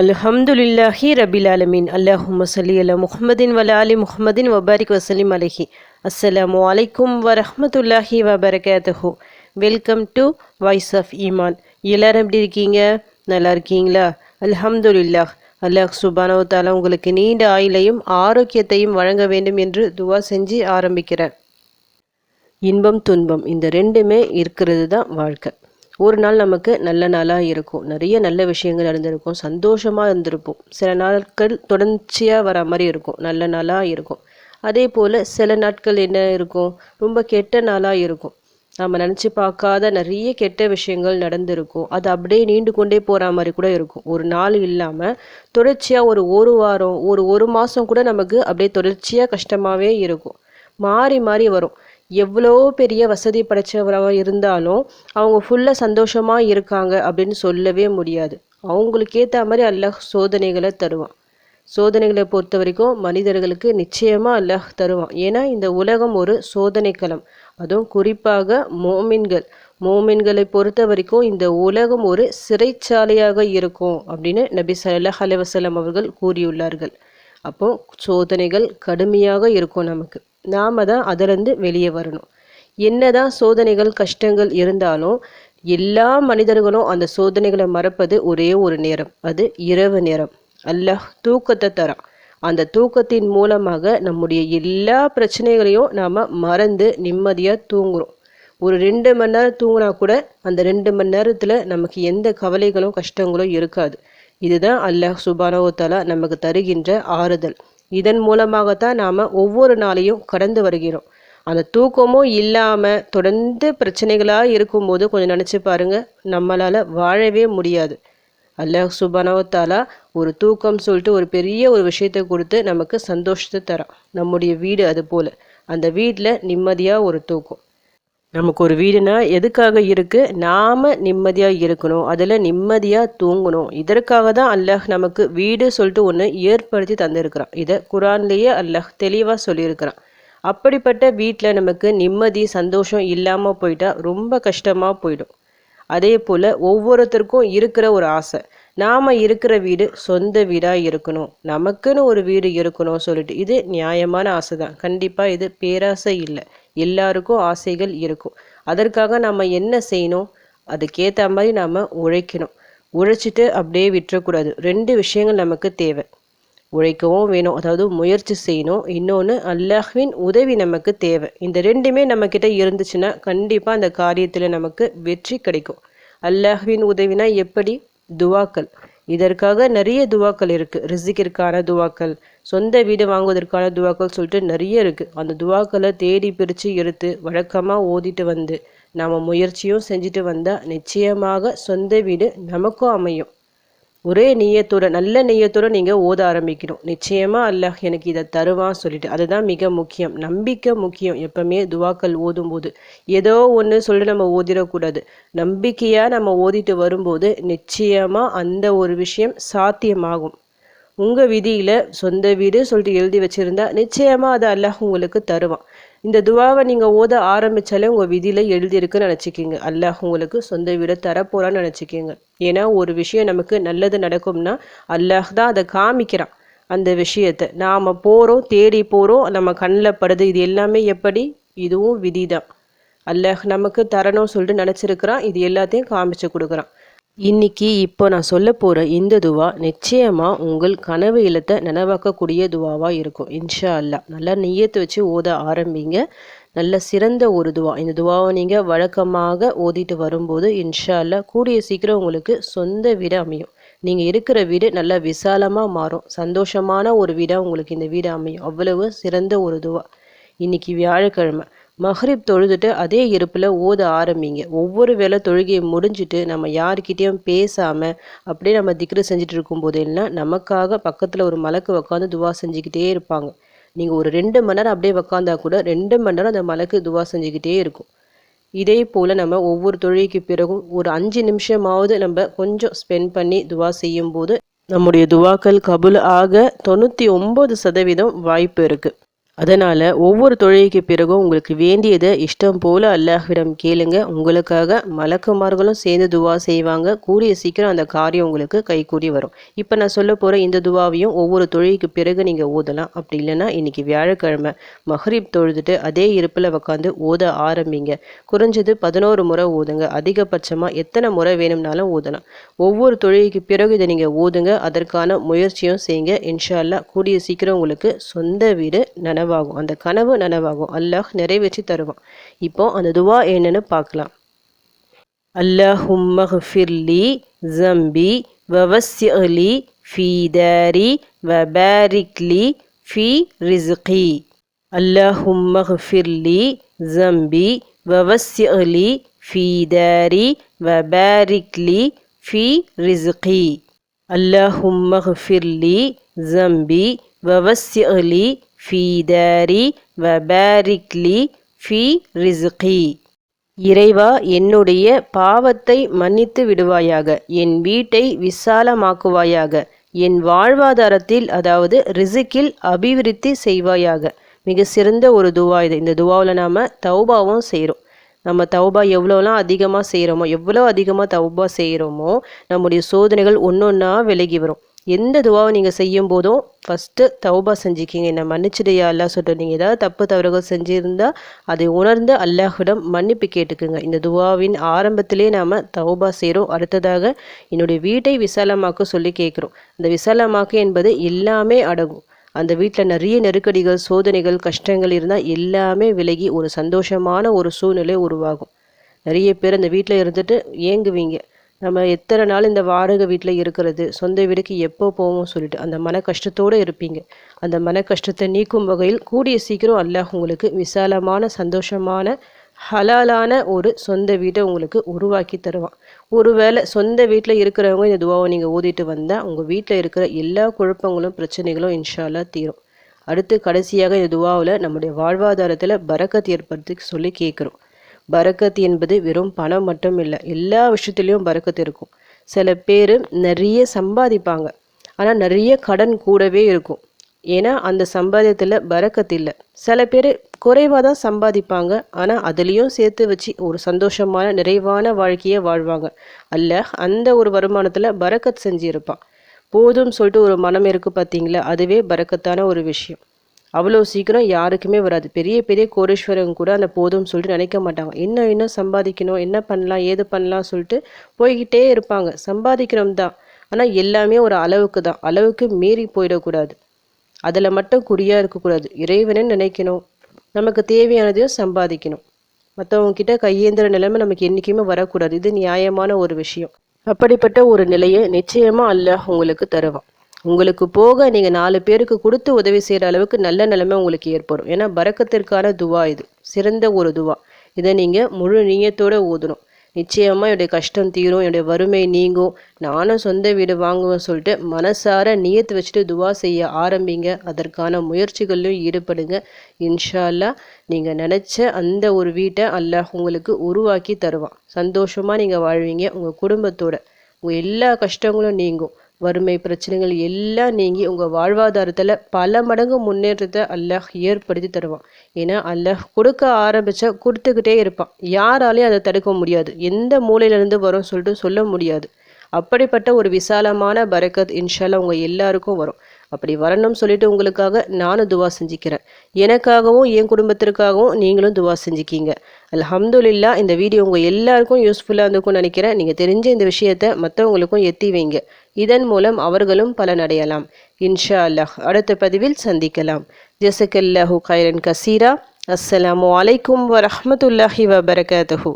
அல்ஹம்துலில்லாஹி ரபில் ஆலமீன். அல்லாஹும் சல்லி அல்ல முஹமதின் வல அலி முஹமதின் வபாரிக் வசலிம் அலஹி. அஸ்ஸலாமு அலைக்கும் வரஹ்மத்துல்லாஹி வபரகாத்துஹு. வெல்கம் டு வாய்ஸ் ஆஃப் ஈமான். எல்லாரும் எப்படி இருக்கீங்க? நல்லா இருக்கீங்களா? அல்ஹம்துலில்லாஹ். அல்லாஹ் சுபானோ உங்களுக்கு நீண்ட ஆயுளையும் ஆரோக்கியத்தையும் வழங்க வேண்டும் என்று துவா செஞ்சு ஆரம்பிக்கிறேன் இன்பம் துன்பம் இந்த ரெண்டுமே இருக்கிறது தான் வாழ்க்கை. ஒரு நாள் நமக்கு நல்ல நாளாக இருக்கும். நிறைய நல்ல விஷயங்கள் நடந்திருக்கும். சந்தோஷமாக இருந்திருப்போம். சில நாட்கள் தொடர்ச்சியாக வர மாதிரி இருக்கும். நல்ல நாளாக இருக்கும். அதே போல் சில நாட்கள் என்ன இருக்கும்? ரொம்ப கெட்ட நாளாக இருக்கும். நம்ம நினச்சி பார்க்காத நிறைய கெட்ட விஷயங்கள் நடந்திருக்கும். அது அப்படியே நீண்டு கொண்டே போகிற மாதிரி கூட இருக்கும். ஒரு நாள் இல்லாமல் தொடர்ச்சியாக ஒரு ஒரு வாரம் ஒரு ஒரு மாதம் கூட நமக்கு அப்படியே தொடர்ச்சியாக கஷ்டமாகவே இருக்கும். மாறி மாறி வரும். எவ்வளோ பெரிய வசதி படைச்சவராக இருந்தாலும் அவங்க ஃபுல்லாக சந்தோஷமாக இருக்காங்க அப்படின்னு சொல்லவே முடியாது. அவங்களுக்கு ஏற்ற மாதிரி அல்லாஹ் சோதனைகளை தருவான். சோதனைகளை பொறுத்த வரைக்கும் மனிதர்களுக்கு நிச்சயமாக அல்லாஹ் தருவான். ஏன்னா இந்த உலகம் ஒரு சோதனை களம் அதுவும் குறிப்பாக மோமின்கள். மோமின்களை பொறுத்த வரைக்கும் இந்த உலகம் ஒரு சிறைச்சாலையாக இருக்கும் அப்படின்னு நபி சல்லாஹ் அலைவசலம் அவர்கள் கூறியுள்ளார்கள். அப்போ சோதனைகள் கடுமையாக இருக்கும் நமக்கு. நாம தான் அதிலிருந்து வெளியே வரணும். என்னதான் சோதனைகள் கஷ்டங்கள் இருந்தாலும் எல்லா மனிதர்களும் அந்த சோதனைகளை மறப்பது ஒரே ஒரு நேரம். அது இரவு நேரம். அல்லாஹ் தூக்கத்தை தரான். அந்த தூக்கத்தின் மூலமாக நம்முடைய எல்லா பிரச்சனைகளையும் நாம் மறந்து நிம்மதியாக தூங்குறோம். ஒரு ரெண்டு மணி நேரம் தூங்கினா கூட அந்த ரெண்டு மணி நேரத்தில் நமக்கு எந்த கவலைகளும் கஷ்டங்களும் இருக்காது. இதுதான் அல்லாஹ் சுபானோத்தாலா நமக்கு தருகின்ற ஆறுதல். இதன் மூலமாகத்தான் நாம் ஒவ்வொரு நாளையும் கடந்து வருகிறோம். அந்த தூக்கமும் இல்லாமல் தொடர்ந்து பிரச்சனைகளாக இருக்கும்போது கொஞ்சம் நினச்சி பாருங்கள் நம்மளால் வாழவே முடியாது. அல்லாஹ் சுபானவத்தாலா ஒரு தூக்கம் சொல்லிட்டு ஒரு பெரிய ஒரு விஷயத்தை கொடுத்து நமக்கு சந்தோஷத்தை தரான். நம்முடைய வீடு அது போல். அந்த வீட்டில் நிம்மதியாக ஒரு தூக்கம். நமக்கு ஒரு வீடுனா எதுக்காக இருக்குது நாம் நிம்மதியாக இருக்கணும். அதில் நிம்மதியாக தூங்கணும். இதற்காக தான் அல்லாஹ் நமக்கு வீடு சொல்லிட்டு ஒன்று ஏற்படுத்தி தந்திருக்கிறான். இதை குரான்லேயே அல்லாஹ் தெளிவாக சொல்லியிருக்கிறான். அப்படிப்பட்ட வீட்டில் நமக்கு நிம்மதி சந்தோஷம் இல்லாமல் போயிட்டா ரொம்ப கஷ்டமாக போயிடும். அதே போல் ஒவ்வொருத்தருக்கும் இருக்கிற ஒரு ஆசை. நாம் இருக்கிற வீடு சொந்த வீடாக இருக்கணும். நமக்குன்னு ஒரு வீடு இருக்கணும் சொல்லிட்டு இது நியாயமான ஆசை தான் கண்டிப்பாக இது பேராசை இல்லை. எல்லாருக்கும் ஆசைகள் இருக்கும். அதற்காக நம்ம என்ன செய்யணும்? அதுக்கேற்ற மாதிரி நாம் உழைக்கணும். உழைச்சிட்டு அப்படியே விட்டுறக்கூடாது. ரெண்டு விஷயங்கள் நமக்கு தேவை. உழைக்கவும் வேணும். அதாவது முயற்சி செய்யணும். இன்னொன்று அல்லாஹ்வின் உதவி நமக்கு தேவை. இந்த ரெண்டுமே நம்மக்கிட்ட இருந்துச்சுன்னா கண்டிப்பாக அந்த காரியத்தில் நமக்கு வெற்றி கிடைக்கும். அல்லாஹ்வின் உதவினா எப்படி? துவாக்கள். இதற்காக நிறைய துவாக்கள் இருக்குது ரிசிக்கிற்கான துவாக்கள் சொந்த வீடு வாங்குவதற்கான துவாக்கள் சொல்லிட்டு நிறைய இருக்குது அந்த துவாக்களை தேடி பிரித்து எடுத்து வழக்கமாக ஓதிட்டு வந்து நாம் முயற்சியும் செஞ்சுட்டு வந்தால் நிச்சயமாக சொந்த வீடு நமக்கும் அமையும். ஒரே நெய்யத்தோட நல்ல நெய்யத்தோட நீங்கள் ஓத ஆரம்பிக்கணும். நிச்சயமாக அல்லாஹ் எனக்கு இதை தருவான் சொல்லிட்டு. அதுதான் மிக முக்கியம். நம்பிக்கை முக்கியம் எப்பவுமே துவாக்கள் ஓதும்போது. ஏதோ ஒன்று சொல்லிட்டு நம்ம ஓதிடக்கூடாது. நம்பிக்கையாக நம்ம ஓதிட்டு வரும்போது நிச்சயமாக அந்த ஒரு விஷயம் சாத்தியமாகும். உங்கள் விதியில் சொந்த வீடு சொல்லிட்டு எழுதி வச்சுருந்தா நிச்சயமாக அதை அல்லாஹ் உங்களுக்கு தருவான். இந்த துவாவை நீங்கள் ஓத ஆரம்பித்தாலே உங்கள் விதியில் எழுதியிருக்குன்னு நினச்சிக்கிங்க. அல்லாஹ் உங்களுக்கு சொந்த வீடை தரப்போகிறான்னு நினச்சிக்கிங்க. ஏன்னா ஒரு விஷயம் நமக்கு நல்லது நடக்கும்னா அல்லாஹ் தான் அதை காமிக்கிறான். அந்த விஷயத்தை நாம் போகிறோம் தேடி போகிறோம் நம்ம கண்ணில் படுது. இது எல்லாமே எப்படி? இதுவும் விதி தான் அல்லாஹ் நமக்கு தரணும் சொல்லிட்டு நினச்சிருக்கிறான். இது எல்லாத்தையும் காமிச்சு கொடுக்குறான். இன்னைக்கு இப்போ நான் சொல்ல போகிற இந்த துவா நிச்சயமாக உங்கள் கனவு இல்லத்தை நனவாக்கக்கூடிய துவாவாக இருக்கும். இன்ஷா அல்லா. நல்லா நெய்யத்தை வச்சு ஓத ஆரம்பிங்க. நல்ல சிறந்த ஒரு துவா. இந்த துவாவை நீங்கள் வழக்கமாக ஓதிட்டு வரும்போது இன்ஷா அல்லா கூடிய சீக்கிரம் உங்களுக்கு சொந்த வீடு அமையும். நீங்கள் இருக்கிற வீடு நல்லா விசாலமாக மாறும். சந்தோஷமான ஒரு வீடாக உங்களுக்கு இந்த வீடு அமையும். அவ்வளவு சிறந்த ஒரு துவா. இன்னைக்கு வியாழக்கிழமை. மஹ்ரிப் தொழுதுட்டு அதே இருப்பில் ஓத ஆரம்பிங்க. ஒவ்வொரு வேளை தொழுகையை முடிஞ்சுட்டு நம்ம யாருக்கிட்டேயும் பேசாமல் அப்படியே நம்ம திக்ரு செஞ்சுட்டு இருக்கும்போது எல்லாம் நமக்காக பக்கத்தில் ஒரு மலக்கு உட்காந்து துவா செஞ்சுக்கிட்டே இருப்பாங்க. நீங்கள் ஒரு ரெண்டு மணி நேரம் அப்படியே உக்காந்தா கூட ரெண்டு மணி நேரம் அந்த மலக்கு துவா செஞ்சுக்கிட்டே இருக்கும். இதே போல் நம்ம ஒவ்வொரு தொழுகைக்கு பிறகும் ஒரு அஞ்சு நிமிஷமாவது நம்ம கொஞ்சம் ஸ்பெண்ட் பண்ணி துவா செய்யும்போது நம்முடைய துவாக்கள் கபுல் ஆக தொண்ணூற்றி ஒம்பது சதவீதம் வாய்ப்பு இருக்குது அதனால் ஒவ்வொரு தொழுகைக்கு பிறகும் உங்களுக்கு வேண்டியதை இஷ்டம் போல் அல்லாஹ்விடம் கேளுங்க. உங்களுக்காக மலக்குமார்களும் சேர்ந்து துவா செய்வாங்க. கூடிய சீக்கிரம் அந்த காரியம் உங்களுக்கு கைகூடி வரும். இப்போ நான் சொல்ல போகிற இந்த துவாவையும் ஒவ்வொரு தொழுகைக்கு பிறகு நீங்கள் ஓதலாம். அப்படி இல்லைன்னா இன்றைக்கி வியாழக்கிழமை மஹ்ரிப் தொழுதுட்டு அதே இருப்பில் உட்காந்து ஓத ஆரம்பிங்க. குறைஞ்சது பதினோரு முறை ஓதுங்க. அதிகபட்சமாக எத்தனை முறை வேணும்னாலும் ஓதலாம். ஒவ்வொரு தொழுகைக்கு பிறகு இதை நீங்கள் ஓதுங்க. அதற்கான முயற்சியும் செய்யுங்க. இன்ஷா கூடிய சீக்கிரம் உங்களுக்கு சொந்த வீடு நன நனவாகும். அந்த கனவு நனவாகும். அல்லாஹ் நிறைவேற்றி தருவான். இப்போ அந்த துவா என்னன்னு பார்க்கலாம். அல்லாஹும்மஃபிர்லி ஜம்பி வவஸ்யலி ஃபி தாரி வபாரிக்லி ஃபி ரிஸ்கி. அல்லாஹும்மஃபிர்லி ஜம்பி வவஸ்யலி ஃபி தாரி வபாரிக்லி ஃபி ரிஸ்கி. அல்லாஹும்மஃபிர்லி ஜம்பி வவஸ்யலி ஃபீ தாரி வபாரிக்லி ஃபி ரிஸ்கி. இறைவா என்னுடைய பாவத்தை மன்னித்து விடுவாயாக. என் வீட்டை விசாலமாக்குவாயாக. என் வாழ்வாதாரத்தில் அதாவது ரிசுக்கில் அபிவிருத்தி செய்வாயாக. மிக சிறந்த ஒரு துவா இது. இந்த துவாவில் நாம் தௌபாவும் செய்கிறோம் நம்ம தௌபா எவ்வளோலாம் அதிகமாக செய்கிறோமோ எவ்வளோ அதிகமாக தௌபா செய்கிறோமோ நம்முடைய சோதனைகள் ஒன்று ஒன்றா விலகி வரும். எந்த துவாவை நீங்கள் செய்யும் போதும் ஃபஸ்ட்டு தௌபா செஞ்சுக்கிங்க. என்னை மன்னிச்சிடையா அல்லா சொல்லிட்டு நீங்கள் ஏதாவது தப்பு தவறுகள் செஞ்சுருந்தால் அதை உணர்ந்து அல்லாஹிடம் மன்னிப்பு கேட்டுக்குங்க. இந்த துவாவின் ஆரம்பத்திலே நாம் தௌபா செய்கிறோம் அடுத்ததாக என்னுடைய வீட்டை விசாலமாக்க சொல்லி கேட்குறோம். இந்த விசாலமாக்கு என்பது எல்லாமே அடங்கும். அந்த வீட்டில் நிறைய நெருக்கடிகள் சோதனைகள் கஷ்டங்கள் இருந்தால் எல்லாமே விலகி ஒரு சந்தோஷமான ஒரு சூழ்நிலை உருவாகும். நிறைய பேர் அந்த வீட்டில் இருந்துட்டு ஏங்குவீங்க. நம்ம எத்தனை நாள் இந்த வாடகை வீட்டில் இருக்கிறது? சொந்த வீடுக்கு எப்போ போவோம் சொல்லிட்டு அந்த மன கஷ்டத்தோடு இருப்பீங்க. அந்த மன கஷ்டத்தை நீக்கும் வகையில் கூடிய சீக்கிரம் அல்லாஹ் உங்களுக்கு விசாலமான சந்தோஷமான ஹலாலான ஒரு சொந்த வீட்டை உங்களுக்கு உருவாக்கி தருவான். ஒருவேளை சொந்த வீட்டில் இருக்கிறவங்க இந்த துவாவை நீங்கள் ஓதிட்டு வந்தால் உங்கள் வீட்டில் இருக்கிற எல்லா குழப்பங்களும் பிரச்சனைகளும் இன்ஷால்லா தீரும். அடுத்து கடைசியாக இந்த துவாவில் நம்முடைய வாழ்வாதாரத்தில் பறக்கத்தை ஏற்படுத்தி சொல்லி கேட்குறோம். பரக்கத் என்பது வெறும் பணம் மட்டும் இல்லை எல்லா விஷயத்துலேயும் பரக்கத்து இருக்கும். சில பேர் நிறைய சம்பாதிப்பாங்க. ஆனால் நிறைய கடன் கூடவே இருக்கும். ஏன்னா அந்த சம்பாதியத்தில் பரக்கத்து இல்லை. சில பேர் குறைவாக தான் சம்பாதிப்பாங்க. ஆனால் அதுலேயும் சேர்த்து வச்சு ஒரு சந்தோஷமான நிறைவான வாழ்க்கையை வாழ்வாங்க. அல்ல அந்த ஒரு வருமானத்தில் பரக்கத் செஞ்சுருப்பான். போதும் சொல்லிட்டு ஒரு மனம் இருக்குது பார்த்தீங்களா அதுவே பறக்கத்தான ஒரு விஷயம். அவ்வளோ சீக்கிரம் யாருக்குமே வராது. பெரிய பெரிய கோடீஸ்வரங்க கூட அந்த போதும்னு சொல்லிட்டு நினைக்க மாட்டாங்க. இன்னும் இன்னும் சம்பாதிக்கணும் என்ன பண்ணலாம் ஏது பண்ணலாம் சொல்லிட்டு போய்கிட்டே இருப்பாங்க. சம்பாதிக்கிறோம் தான். ஆனால் எல்லாமே ஒரு அளவுக்கு தான். அளவுக்கு மீறி போயிடக்கூடாது. அதில் மட்டும் குறியாக இருக்கக்கூடாது. இறைவனே நினைக்கணும். நமக்கு தேவையானதையும் சம்பாதிக்கணும். மற்றவங்க கிட்ட கையேந்திர நிலைமை நமக்கு என்றைக்குமே வரக்கூடாது. இது நியாயமான ஒரு விஷயம். அப்படிப்பட்ட ஒரு நிலையை நிச்சயமாக அல்லாஹ் உங்களுக்கு தருவான். உங்களுக்கு போக நீங்கள் நாலு பேருக்கு கொடுத்து உதவி செய்கிற அளவுக்கு நல்ல நிலைமை உங்களுக்கு ஏற்படும். ஏன்னா பறக்கத்திற்கான துவா இது. சிறந்த ஒரு துவா. இதை நீங்கள் முழு நீயத்தோடு ஓதணும். நிச்சயமாக என்னுடைய கஷ்டம் தீரும் என்னுடைய வறுமை நீங்கும். நானும் சொந்த வீடு வாங்குவேன் சொல்லிட்டு மனசார நியத்து வச்சுட்டு துவா செய்ய ஆரம்பிங்க. அதற்கான முயற்சிகளிலும் ஈடுபடுங்க. இன்ஷால்லா நீங்கள் நினச்ச அந்த ஒரு வீட்டை அல்லாஹ் உங்களுக்கு உருவாக்கி தருவான். சந்தோஷமாக நீங்கள் வாழ்வீங்க. உங்கள் குடும்பத்தோட. உங்கள் எல்லா கஷ்டங்களும் நீங்கும். வறுமை பிரச்சனைகள் எல்லாம் நீங்கி உங்கள் வாழ்வாதாரத்தில் பல மடங்கு முன்னேற்றத்தை அல்லாஹ் ஏற்படுத்தி தருவான். ஏன்னா அல்லாஹ் கொடுக்க ஆரம்பித்தா கொடுத்துக்கிட்டே இருப்பான். யாராலையும் அதை தடுக்க முடியாது. எந்த மூலையிலேருந்து வரும் சொல்லிட்டு சொல்ல முடியாது. அப்படிப்பட்ட ஒரு விசாலமான பரக்கத் இன்ஷால்லா உங்கள் எல்லாருக்கும் வரும். அப்படி வரணும்னு சொல்லிட்டு உங்களுக்காக நானும் துவா செஞ்சுக்கிறேன். எனக்காகவும் என் குடும்பத்திற்காகவும் நீங்களும் துவா செஞ்சுக்கிங்க. அலமதுல்லா இந்த வீடியோ உங்கள் எல்லாருக்கும் யூஸ்ஃபுல்லாக இருந்துக்கும் நினைக்கிறேன். நீங்கள் தெரிஞ்ச இந்த விஷயத்தை மற்றவங்களுக்கும் எத்தி வைங்க. இதன் மூலம் அவர்களும் பலனடையலாம். இன்ஷா அல்லாஹ். அடுத்த பதிவில் சந்திக்கலாம். ஜசக்கல்லாஹு கைரன் கசீரா. அஸ்ஸலாமு அலைக்கும் வரமத்துல்லாஹி வபரகாத்தஹூ.